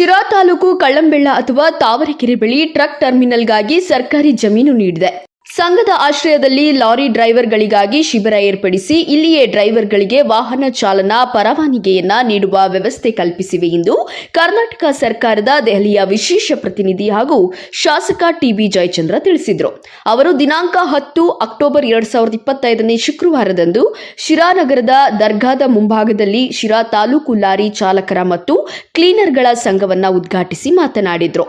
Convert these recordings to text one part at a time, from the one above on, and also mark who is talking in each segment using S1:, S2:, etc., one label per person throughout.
S1: ಶಿರಾ ತಾಲೂಕು ಕಳ್ಳಂಬೆಳ್ಳ ಅಥವಾ ತಾವರೆಕೆರೆ ಬಳಿ ಟ್ರಕ್ ಟರ್ಮಿನಲ್ಗಾಗಿ ಸರ್ಕಾರಿ ಜಮೀನು ನೀಡಿದೆ. ಸಂಘದ ಆಶ್ರಯದಲ್ಲಿ ಲಾರಿ ಡ್ರೈವರ್ಗಳಿಗಾಗಿ ಶಿಬಿರ ಏರ್ಪಡಿಸಿ ಇಲ್ಲಿಯೇ ಡ್ರೈವರ್ಗಳಿಗೆ ವಾಹನ ಚಾಲನಾ ಪರವಾನಗಿಯನ್ನ ನೀಡುವ ವ್ಯವಸ್ಥೆ ಕಲ್ಪಿಸಿವೆ ಎಂದು ಕರ್ನಾಟಕ ಸರ್ಕಾರದ ದೆಹಲಿಯ ವಿಶೇಷ ಪ್ರತಿನಿಧಿ ಹಾಗೂ ಶಾಸಕ ಟಿಬಿ ಜಯಚಂದ್ರ ತಿಳಿಸಿದರು. ಅವರು ದಿನಾಂಕ ಹತ್ತು ಅಕ್ಟೋಬರ್ ಎರಡ್ ಸಾವಿರದ ಇಪ್ಪತ್ತೈದನೇ ಶುಕ್ರವಾರದಂದು ಶಿರಾನಗರದ ದರ್ಗಾದ ಮುಂಭಾಗದಲ್ಲಿ ಶಿರಾ ತಾಲೂಕು ಲಾರಿ ಚಾಲಕರ ಮತ್ತು ಕ್ಲೀನರ್ಗಳ ಸಂಘವನ್ನು ಉದ್ಘಾಟಿಸಿ ಮಾತನಾಡಿದರು.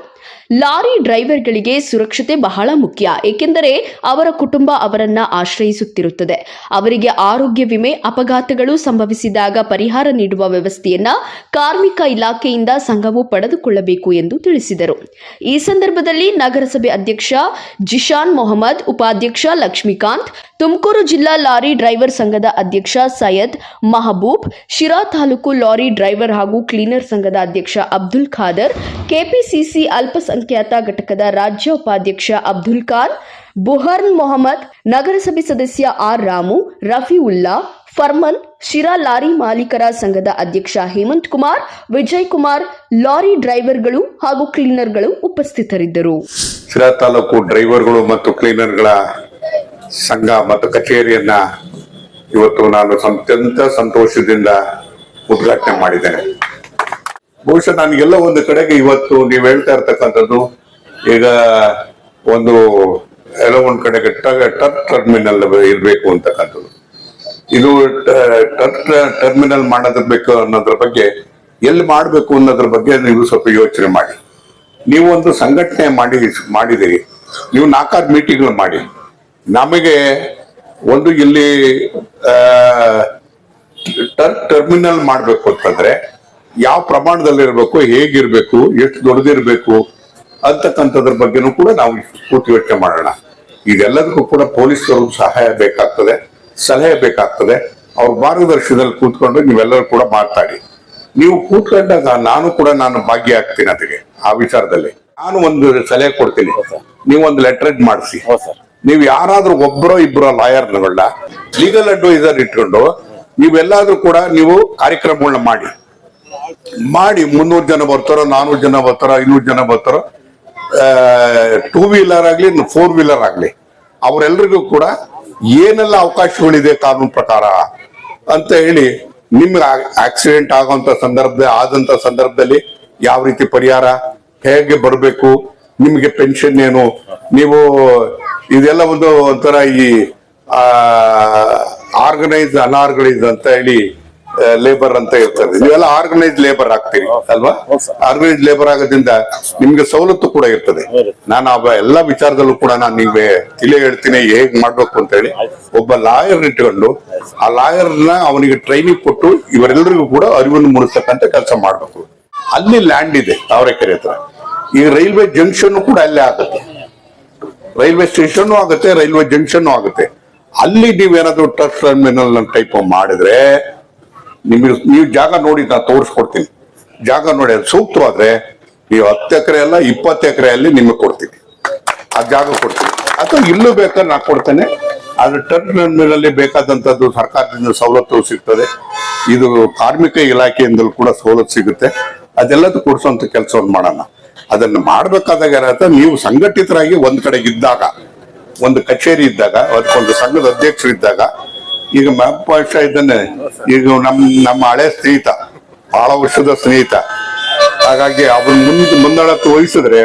S1: ಲಾರಿ ಡ್ರೈವರ್ಗಳಿಗೆ ಸುರಕ್ಷತೆ ಬಹಳ ಮುಖ್ಯ, ಏಕೆಂದರೆ ಅವರ ಕುಟುಂಬ ಅವರನ್ನ ಆಶ್ರಯಿಸುತ್ತಿರುತ್ತದೆ. ಅವರಿಗೆ ಆರೋಗ್ಯ ವಿಮೆ, ಅಪಘಾತಗಳು ಸಂಭವಿಸಿದಾಗ ಪರಿಹಾರ ನೀಡುವ ವ್ಯವಸ್ಥೆಯನ್ನ ಕಾರ್ಮಿಕ ಇಲಾಖೆಯಿಂದ ಸಂಘವು ಪಡೆದುಕೊಳ್ಳಬೇಕು ಎಂದು ತಿಳಿಸಿದರು. ಈ ಸಂದರ್ಭದಲ್ಲಿ ನಗರಸಭೆ ಅಧ್ಯಕ್ಷ ಜಿಶಾನ್ ಮೊಹಮ್ಮದ್, ಉಪಾಧ್ಯಕ್ಷ ಲಕ್ಷ್ಮೀಕಾಂತ್ ತುಮಕೂರು ಜಿಲ್ಲಾ ಲಾರಿ ಡ್ರೈವರ್ ಸಂಘದ ಅಧ್ಯಕ್ಷ ಸೈಯದ್ ಮಹಬೂಬ್, ಶಿರಾ ತಾಲೂಕು ಲಾರಿ ಡ್ರೈವರ್ ಹಾಗೂ ಕ್ಲೀನರ್ ಸಂಘದ ಅಧ್ಯಕ್ಷ ಅಬ್ದುಲ್ ಖಾದರ್, ಕೆಪಿಸಿಸಿ ಅಲ್ಪಸಂಖ್ಯಾತ ಘಟಕದ ರಾಜ್ಯ ಉಪಾಧ್ಯಕ್ಷ ಅಬ್ದುಲ್ ಖಾನ್, ಬುಹರ್ನ್ ಮೊಹಮ್ಮದ್, ನಗರಸಭೆ ಸದಸ್ಯ ಆರ್ ರಾಮು ಉಲ್ಲಾ ಫರ್ಮನ್, ಶಿರಾ ಲಾರಿ ಮಾಲೀಕರ ಸಂಘದ ಅಧ್ಯಕ್ಷ ಹೇಮಂತ್ ಕುಮಾರ್, ವಿಜಯ್ ಕುಮಾರ್, ಲಾರಿ ಡ್ರೈವರ್ಗಳು ಹಾಗೂ ಕ್ಲೀನರ್ಗಳು ಉಪಸ್ಥಿತರಿದ್ದರು.
S2: ಶಿರಾ ತಾಲೂಕು ಡ್ರೈವರ್ಗಳು ಮತ್ತು ಕ್ಲೀನರ್ಗಳ ಸಂಘ ಮತ್ತು ಕಚೇರಿಯನ್ನ ಇವತ್ತು ನಾನು ಅತ್ಯಂತ ಸಂತೋಷದಿಂದ ಉದ್ಘಾಟನೆ ಮಾಡಿದ್ದೇನೆ. ಬಹುಶಃ ನನಗೆಲ್ಲ ಒಂದು ಕಡೆಗೆ ಇವತ್ತು ನೀವು ಹೇಳ್ತಾ ಇರ್ತಕ್ಕಂಥದ್ದು, ಈಗ ಒಂದು ಎಲ್ಲ ಒಂದ್ ಕಡೆಗೆ ಟರ್ಕ್ ಟರ್ಮಿನಲ್ ಇರಬೇಕು ಅಂತಕ್ಕಂಥದ್ದು. ಇದು ಟರ್ಮಿನಲ್ ಮಾಡೋದಬೇಕು ಅನ್ನೋದ್ರ ಬಗ್ಗೆ, ಎಲ್ಲಿ ಮಾಡಬೇಕು ಅನ್ನೋದ್ರ ಬಗ್ಗೆ ನೀವು ಸ್ವಲ್ಪ ಯೋಚನೆ ಮಾಡಿ. ನೀವು ಒಂದು ಸಂಘಟನೆ ಮಾಡಿ ಮಾಡಿದಿರಿ. ನೀವು ನಾಲ್ಕಾರು ಮೀಟಿಂಗ್ಗಳು ಮಾಡಿ. ನಮಗೆ ಒಂದು ಇಲ್ಲಿ ಟರ್ಮಿನಲ್ ಮಾಡಬೇಕು ಅಂತಂದ್ರೆ ಯಾವ ಪ್ರಮಾಣದಲ್ಲಿ ಇರಬೇಕು ಹೇಗಿರ್ಬೇಕು ಎಷ್ಟು ದೊಡ್ಡದಿರ್ಬೇಕು ಅಂತಕ್ಕಂಥದ್ರ ಬಗ್ಗೆನೂ ಕೂಡ ನಾವು ಕೂತು ಯೋಚನೆ ಮಾಡೋಣ. ಇದೆಲ್ಲದಕ್ಕೂ ಕೂಡ ಪೊಲೀಸರು ಸಹಾಯ ಬೇಕಾಗ್ತದೆ ಸಲಹೆ ಬೇಕಾಗ್ತದೆ. ಅವ್ರ ಮಾರ್ಗದರ್ಶನದಲ್ಲಿ ಕೂತ್ಕೊಂಡು ನೀವೆಲ್ಲರೂ ಕೂಡ ಮಾತಾಡಿ. ನೀವು ಕೂತ್ಕೊಂಡಾಗ ನಾನು ಕೂಡ ನಾನು ಭಾಗಿಯಾಗ್ತೀನಿ ಅದಕ್ಕೆ ಆ ವಿಚಾರದಲ್ಲಿ. ನಾನು ಒಂದು ಸಲಹೆ ಕೊಡ್ತೀನಿ. ನೀವು ಒಂದು ಲೆಟರೇಜ್ ಮಾಡಿಸಿ. ನೀವು ಯಾರಾದ್ರೂ ಒಬ್ಬರೋ ಇಬ್ಬರೋ ಲಾಯರ್ಗಳನ್ನ ಲೀಗಲ್ ಅಡ್ವೈಸರ್ ಇಟ್ಕೊಂಡು ನೀವೆಲ್ಲಾದ್ರೂ ಕೂಡ ನೀವು ಕಾರ್ಯಕ್ರಮಗಳನ್ನ ಮಾಡಿ. ಮಾಡಿ ಮುನ್ನೂರು ಜನ ಬರ್ತಾರೋ, ನಾನೂರು ಜನ ಬರ್ತಾರೋ, ಐನೂರು ಜನ ಬರ್ತಾರೋ ಟೂ ವೀಲರ್ ಆಗಲಿ ಫೋರ್ ವೀಲರ್ ಆಗಲಿ ಅವರೆಲ್ಲರಿಗೂ ಕೂಡ ಏನೆಲ್ಲ ಅವಕಾಶಗಳಿದೆ ಕಾನೂನು ಪ್ರಕಾರ ಅಂತ ಹೇಳಿ ನಿಮ್ಗೆ ಆಕ್ಸಿಡೆಂಟ್ ಆಗುವಂತ ಸಂದರ್ಭ, ಆದಂತ ಸಂದರ್ಭದಲ್ಲಿ ಯಾವ ರೀತಿ ಪರಿಹಾರ, ಹೇಗೆ ಬರಬೇಕು, ನಿಮಗೆ ಪೆನ್ಷನ್ ಏನು, ನೀವು ಇದೆಲ್ಲ ಒಂದು ಒಂಥರ ಈ ಆರ್ಗನೈಸ್ ಅನ್ಆರ್ಗನೈಸ್ ಅಂತ ಹೇಳಿ ಲೇಬರ್ ಅಂತ ಇರ್ತದೆ. ನೀವೆಲ್ಲ ಆರ್ಗನೈಸ್ ಲೇಬರ್ ಆಗ್ತೀರಿ ಅಲ್ವಾ? ಆರ್ಗನೈಸ್ ಲೇಬರ್ ಆಗೋದ್ರಿಂದ ನಿಮ್ಗೆ ಸವಲತ್ತು ಕೂಡ ಇರ್ತದೆ. ನಾನು ಎಲ್ಲ ವಿಚಾರದಲ್ಲೂ ಕೂಡ ನಾನು ನಿಮ್ಗೆ ತಿಳಿ ಹೇಳ್ತೀನಿ ಹೇಗ್ ಮಾಡ್ಬೇಕು ಅಂತ ಹೇಳಿ. ಒಬ್ಬ ಲಾಯರ್ ಇಟ್ಕೊಂಡು ಆ ಲಾಯರ್ನ ಅವನಿಗೆ ಟ್ರೈನಿಂಗ್ ಕೊಟ್ಟು ಇವರೆಲ್ಲರಿಗೂ ಕೂಡ ಅರಿವನ್ನು ಮೂಡಿಸ್ತಕ್ಕಂತ ಕೆಲಸ ಮಾಡ್ಬೇಕು. ಅಲ್ಲಿ ಲ್ಯಾಂಡ್ ಇದೆ ತಾವರೆಕೆರೆ ಹತ್ರ. ಈ ರೈಲ್ವೆ ಜಂಕ್ಷನ್ ಕೂಡ ಅಲ್ಲೇ ಆಗುತ್ತೆ. ರೈಲ್ವೆ ಸ್ಟೇಷನ್ ಆಗುತ್ತೆ, ರೈಲ್ವೆ ಜಂಕ್ಷನ್ ಆಗುತ್ತೆ. ಅಲ್ಲಿ ನೀವೇನಾದ್ರೂ ಟ್ರಕ್ ಟರ್ಮಿನಲ್ ಟೈಪ್ ಮಾಡಿದ್ರೆ, ನಿಮಗೆ ನೀವು ಜಾಗ ನೋಡಿ ನಾನು ತೋರಿಸ್ಕೊಡ್ತೀನಿ. ಜಾಗ ನೋಡಿ, ಅದು ಸೂಕ್ತವಾದ್ರೆ ನೀವು ಹತ್ತು ಎಕರೆ ಅಲ್ಲ, ಇಪ್ಪತ್ತು ಎಕರೆಯಲ್ಲಿ ನಿಮಗೆ ಕೊಡ್ತೀನಿ. ಆ ಜಾಗ ಕೊಡ್ತೀನಿ. ಅಥವಾ ಇಲ್ಲೂ ಬೇಕಾದ್ರೆ ನಾ ಕೊಡ್ತೇನೆ. ಆದ್ರೆ ಟರ್ಮಿನಲ್ ಅಲ್ಲಿ ಬೇಕಾದಂತದ್ದು ಸರ್ಕಾರದಿಂದ ಸವಲತ್ತು ಸಿಗ್ತದೆ. ಇದು ಕಾರ್ಮಿಕ ಇಲಾಖೆಯಿಂದಲೂ ಕೂಡ ಸವಲತ್ತು ಸಿಗುತ್ತೆ. ಅದೆಲ್ಲದೂ ಕೊಡಿಸುವಂತ ಕೆಲಸವನ್ನು ಮಾಡೋಣ. ಅದನ್ನ ಮಾಡ್ಬೇಕಾದಾಗ ಏನಾಗುತ್ತೆ ನೀವು ಸಂಘಟಿತರಾಗಿ ಒಂದ್ ಕಡೆ ಇದ್ದಾಗ, ಒಂದು ಕಚೇರಿ ಇದ್ದಾಗ ಅದಕ್ಕೊಂದು ಸಂಘದ ಅಧ್ಯಕ್ಷರು ಇದ್ದಾಗ, ಈಗ ಮ್ಯಾಪಾಶ ಇದ್ದಾನೆ ಈಗ ನಮ್, ನಮ್ಮ ಹಳೆ ಸ್ನೇಹಿತ, ಬಹಳ ವರ್ಷದ ಸ್ನೇಹಿತ, ಹಾಗಾಗಿ ಅವ್ರ ಮುಂದೆ ಮುಂದಾಳತ್ವ ವಹಿಸಿದ್ರೆ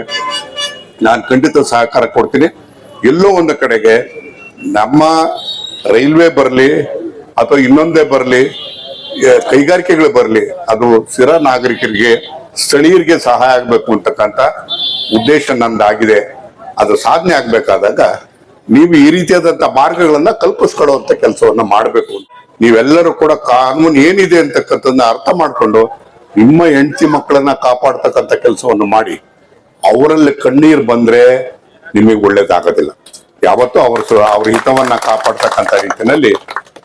S2: ನಾನು ಖಂಡಿತ ಸಹಕಾರ ಕೊಡ್ತೀನಿ. ಎಲ್ಲೋ ಒಂದು ಕಡೆಗೆ ನಮ್ಮ ರೈಲ್ವೆ ಬರಲಿ, ಅಥವಾ ಇನ್ನೊಂದೇ ಬರಲಿ ಕೈಗಾರಿಕೆಗಳು ಬರಲಿ, ಅದು ಸ್ಥಿರ ನಾಗರಿಕರಿಗೆ ಸ್ಥಳೀಯರಿಗೆ ಸಹಾಯ ಆಗ್ಬೇಕು ಅಂತಕ್ಕಂಥ ಉದ್ದೇಶ ನಂದಾಗಿದೆ ಅದು ಸಾಧನೆ ಆಗ್ಬೇಕಾದಾಗ ನೀವು ಈ ರೀತಿಯಾದಂಥ ಮಾರ್ಗಗಳನ್ನ ಕಲ್ಪಿಸ್ಕೊಡುವಂಥ ಕೆಲಸವನ್ನ ಮಾಡಬೇಕು. ನೀವೆಲ್ಲರೂ ಕೂಡ ಕಾನೂನು ಏನಿದೆ ಅಂತಕ್ಕಂಥದ್ದನ್ನ ಅರ್ಥ ಮಾಡ್ಕೊಂಡು ನಿಮ್ಮ ಹೆಂಡತಿ ಮಕ್ಕಳನ್ನ ಕಾಪಾಡ್ತಕ್ಕಂಥ ಕೆಲಸವನ್ನು ಮಾಡಿ, ಅವರಲ್ಲಿ ಕಣ್ಣೀರು ಬಂದ್ರೆ ನಿಮಗೆ ಒಳ್ಳೇದಾಗೋದಿಲ್ಲ. ಯಾವತ್ತೂ ಅವರ ಅವ್ರ ಹಿತವನ್ನ ಕಾಪಾಡ್ತಕ್ಕಂಥ ರೀತಿಯಲ್ಲಿ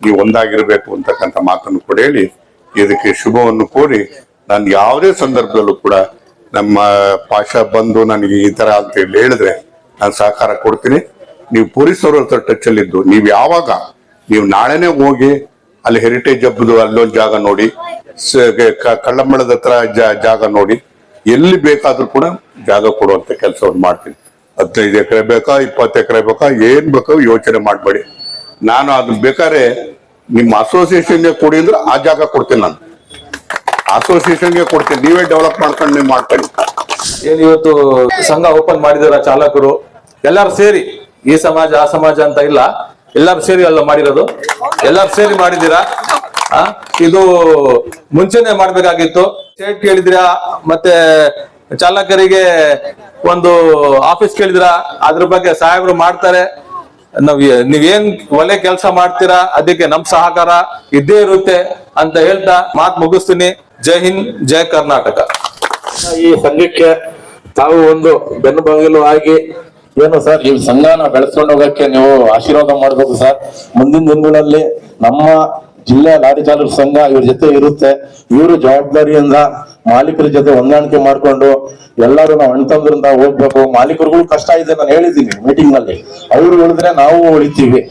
S2: ನೀವು ಒಂದಾಗಿರಬೇಕು ಅಂತಕ್ಕಂಥ ಮಾತನ್ನು ಕೂಡ ಹೇಳಿ, ಇದಕ್ಕೆ ಶುಭವನ್ನು ಕೋರಿ ನಾನು ಯಾವುದೇ ಸಂದರ್ಭದಲ್ಲೂ ಕೂಡ ನಮ್ಮ ಪಾಷ ಬಂದು ನನಗೆ ಈ ತರ ಅಂತ ಹೇಳಿ ಹೇಳಿದ್ರೆ ನಾನು ಸಹಕಾರ ಕೊಡ್ತೀನಿ. ನೀವು ಪೊಲೀಸವ್ರ ಹತ್ರ ಟಚ್ ಅಲ್ಲಿದ್ದು ನೀವು ಯಾವಾಗ, ನೀವು ನಾಳೆನೆ ಹೋಗಿ ಅಲ್ಲಿ ಹೆರಿಟೇಜ್ ಹಬ್ಬದು ಅಲ್ಲೊಂದು ಜಾಗ ನೋಡಿ ಕಳ್ಳಂಬಳದ ಹತ್ರ ಜಾಗ ನೋಡಿ, ಎಲ್ಲಿ ಬೇಕಾದ್ರೂ ಕೂಡ ಜಾಗ ಕೊಡುವಂತ ಕೆಲಸವನ್ನು ಮಾಡ್ತೀನಿ. ಹದಿನೈದು ಎಕರೆ ಬೇಕಾ, ಇಪ್ಪತ್ತು ಎಕರೆ ಬೇಕಾ, ಏನ್ ಬೇಕೋ ಯೋಚನೆ ಮಾಡಬೇಡಿ. ನಾನು ಅದು ಬೇಕಾದ್ರೆ ನಿಮ್ಮ ಅಸೋಸಿಯೇಷನ್ಗೆ ಕೊಡಿ ಅಂದ್ರೆ ಆ ಜಾಗ ಕೊಡ್ತೀನಿ ನಾನು. ಅಸೋಸಿಯೇಷನ್ಗೆ ಕೊಡ್ತೀನಿ. ನೀವೇ ಡೆವಲಪ್ ಮಾಡ್ಕೊಂಡು ನೀವು ಮಾಡ್ಕೊಳ್ಳಿ.
S3: ಏನ್ ಇವತ್ತು ಸಂಘ ಓಪನ್ ಮಾಡಿದಾರ ಚಾಲಕರು? ಎಲ್ಲಾರು ಸೇರಿ, ಈ ಸಮಾಜ, ಆ ಸಮಾಜ ಅಂತ ಇಲ್ಲ. ಎಲ್ಲಾರು ಸೇರಿ ಅಲ್ಲ ಮಾಡಿರೋದು? ಎಲ್ಲಾರು ಸೇರಿ ಮಾಡಿದ್ದೀರಾ? ಇದು ಮುಂಚೆನೆ ಮಾಡ್ಬೇಕಾಗಿತ್ತು. ಸ್ಟೇಟ್ ಕೇಳಿದ್ರ? ಮತ್ತೆ ಚಾಲಕರಿಗೆ ಒಂದು ಆಫೀಸ್ ಕೇಳಿದ್ರ? ಅದ್ರ ಬಗ್ಗೆ ಸಾಹೇಬರು ಮಾಡ್ತಾರೆ. ನೀವ್ ನೀವೇನ್ ಒಳ್ಳೆ ಕೆಲಸ ಮಾಡ್ತೀರಾ? ಅದಕ್ಕೆ ನಮ್ ಸಹಕಾರ ಇದ್ದೇ ಇರುತ್ತೆ ಅಂತ ಹೇಳ್ತಾ ಮಾತ್ ಮುಗಿಸ್ತೀನಿ. ಜೈ ಹಿಂದ್ ಜೈ ಕರ್ನಾಟಕ.
S4: ಈ ಸಂಘಕ್ಕೆ ತಾವು ಒಂದು ಬೆನ್ನುಬಾಗಿಲು ಆಗಿ ಏನು ಸರ್? ಈ ಸಂಘನ ಬೆಳೆಸ್ಕೊಂಡು ಹೋಗಕ್ಕೆ ನೀವು ಆಶೀರ್ವಾದ ಮಾಡಬೇಕು ಸರ್. ಮುಂದಿನ ದಿನಗಳಲ್ಲಿ ನಮ್ಮ ಜಿಲ್ಲಾ ಲಾರಿ ಚಾಲಕ ಸಂಘ ಇವ್ರ ಜೊತೆ ಇರುತ್ತೆ. ಇವರು ಜವಾಬ್ದಾರಿಯಿಂದ ಮಾಲೀಕರ ಜೊತೆ ಹೊಂದಾಣಿಕೆ ಮಾಡ್ಕೊಂಡು ಎಲ್ಲರೂ ನಾವು ಅಣ್ತಂದ್ರಿಂದ ಹೋಗ್ಬೇಕು. ಮಾಲೀಕರುಗಳು ಕಷ್ಟ ಇದೆ ನಾನು ಹೇಳಿದ್ದೀನಿ ಮೀಟಿಂಗ್ನಲ್ಲಿ ಅವ್ರು ಉಳಿದ್ರೆ ನಾವು ಉಳಿತೀವಿ.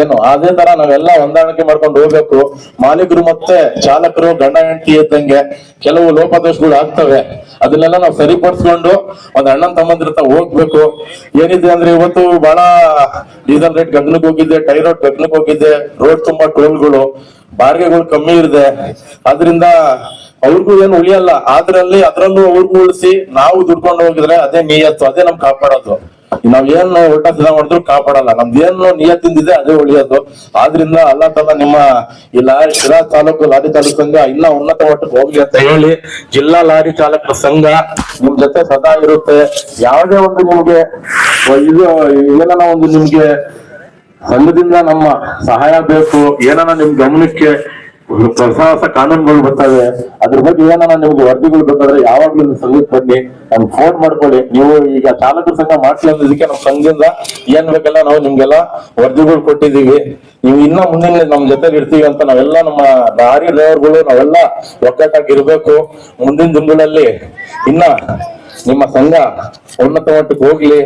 S4: ಏನು? ಅದೇ ತರ ನಾವೆಲ್ಲ ಹೊಂದಾಣಿಕೆ ಮಾಡ್ಕೊಂಡು ಹೋಗ್ಬೇಕು. ಮಾಲೀಕರು ಮತ್ತೆ ಚಾಲಕರು, ಗಂಡ, ಹೆಂಡತಿ ಇದ್ದಂಗೆ ಕೆಲವು ಲೋಪದೋಷಗಳು ಆಗ್ತವೆ. ಅದನ್ನೆಲ್ಲ ನಾವು ಸರಿಪಡಿಸ್ಕೊಂಡು ಒಂದ್ ಅಣ್ಣನ್ ತಮ್ಮಂದಿರ ಹೋಗ್ಬೇಕು. ಏನಿದೆ ಅಂದ್ರೆ ಇವತ್ತು ಬಹಳ ಡೀಸೆಲ್ ರೇಟ್ ಗಗ್ನಕ್ ಹೋಗಿದೆ ಟೈರ್ ರೋಡ್ ಗಗ್ನಕ್ ಹೋಗಿದೆ ರೋಡ್ ತುಂಬಾ ಟೋಲ್ಗಳು ಬಾಡಿಗೆಗಳು ಕಮ್ಮಿ ಇದೆ. ಅದರಿಂದ ಅವ್ರಿಗೂ ಏನು ಉಳಿಯಲ್ಲ. ಅದ್ರಲ್ಲಿ ಅದ್ರಲ್ಲೂ ಅವ್ರಿಗೂ ಉಳಿಸಿ ನಾವು ದುಡ್ಕೊಂಡು ಹೋಗಿದ್ರೆ ಅದೇ ನಿಯತ್ತು ಅದೇ ನಮ್ ಕಾಪಾಡೋದು. ನಾವ್ ಏನ್ ಉಲ್ಟಾ ಸಿದ್ಧ ಮಾಡಿದ್ರು ಕಾಪಾಡಲ್ಲ. ನಮ್ದು ಏನು ನಿಯತ್ತಿಂದಿದೆ ಅದೇ ಉಳಿಯೋದು ಆದ್ರಿಂದ ಅಲ್ಲ ತಲ್ಲ ನಿಮ್ಮ ಈ ಲಾರಿ ಶಿರಾ ತಾಲೂಕು ಲಾರಿ ತಾಲೂಕು ಸಂಘ ಇನ್ನ ಉನ್ನತ ಮಟ್ಟಕ್ಕೆ ಹೋಗ್ಲಿ ಅಂತ ಹೇಳಿ ಜಿಲ್ಲಾ ಲಾರಿ ಚಾಲಕರ ಸಂಘ ನಿಮ್ ಜೊತೆ ಸದಾ ಇರುತ್ತೆ. ಯಾವುದೇ ಒಂದು ನಿಮ್ಗೆ ಇದು, ಏನಾನ ಒಂದು ನಿಮ್ಗೆ ಸಂಘದಿಂದ ನಮ್ಮ ಸಹಾಯ ಬೇಕು ಏನನ್ನ ನಿಮ್ ಗಮನಕ್ಕೆ ಹೊಸ ಹೊಸ ಕಾನೂನುಗಳು ಬರ್ತವೆ. ಅದ್ರ ಬಗ್ಗೆ ಏನಾನ ನಿಮ್ಗೆ ವರದಿಗಳು ಬೇಕಾದ್ರೆ ಯಾವಾಗ್ಲೂ ಸಂಘಕ್ಕೆ ಬನ್ನಿ. ನಮ್ಗೆ ಫೋನ್ ಮಾಡ್ಕೊಳ್ಳಿ. ನೀವು ಈಗ ಚಾಲಕರ ಸಂಘ ಮಾಡ್ಲಿ ಅನ್ನೋದಕ್ಕೆ ನಮ್ಮ ಸಂಘದಿಂದ ಏನ್ ಬೇಕಲ್ಲ ನಾವು ನಿಮ್ಗೆಲ್ಲ ವರದಿಗಳು ಕೊಟ್ಟಿದೀವಿ ನೀವು ಇನ್ನ ಮುಂದಿನ ನಮ್ ಜೊತೆ ಇರ್ತೀವಿ ಅಂತ ನಾವೆಲ್ಲ ನಮ್ಮ ದಾರಿ ಡ್ರೈವರ್ಗಳು ನಾವೆಲ್ಲ ಒಕ್ಕಟ್ಟಾಗಿ ಇರ್ಬೇಕು. ಮುಂದಿನ ದಿನಗಳಲ್ಲಿ ಇನ್ನ ನಿಮ್ಮ ಸಂಘ ಉನ್ನತ ಮಟ್ಟಕ್ಕೆ ಹೋಗ್ಲಿ.